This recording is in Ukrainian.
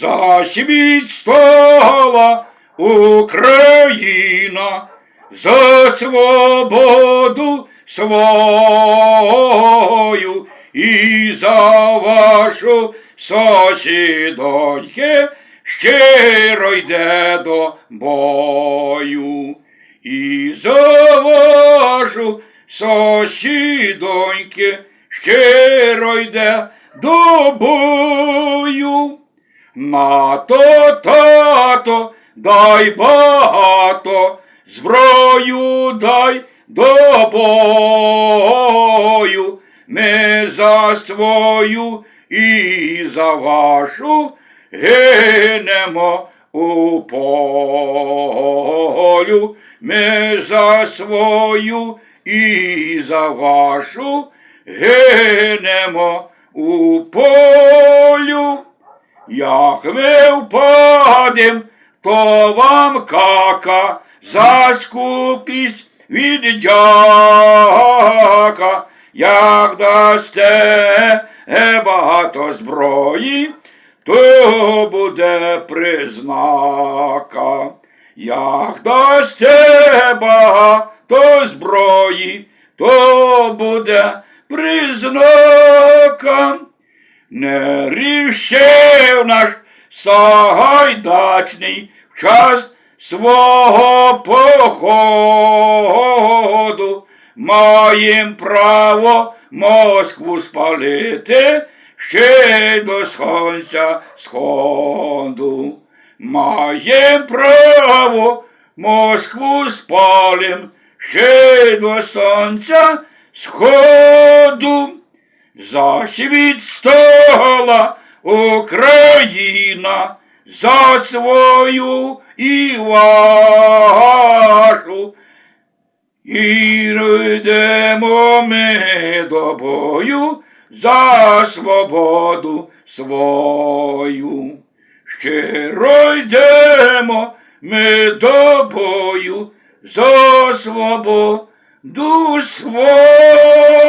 За світ стала Україна, за свободу свою і за вашу сосідоньки щиро йде до бою. І за вашу сосідоньки щиро йде до бою. Мато, тато, дай багато, зброю дай до бою. Ми за свою і за вашу гинемо у полю. Ми за свою і за вашу гинемо у полю. Як ми впадем, то вам кака за скупість від дяка, як дасте багато зброї, то буде признака. Як дасте багато зброї, то буде признака. Не рішив наш Сагайдачний в час свого походу. Маєм право Москву спалити ще до сонця сходу. Маєм право Москву спалим ще до сонця сходу. За світ стала Україна, за свою і вашу. І йдемо ми до бою за свободу свою. Щиро йдемо ми до бою за свободу свою.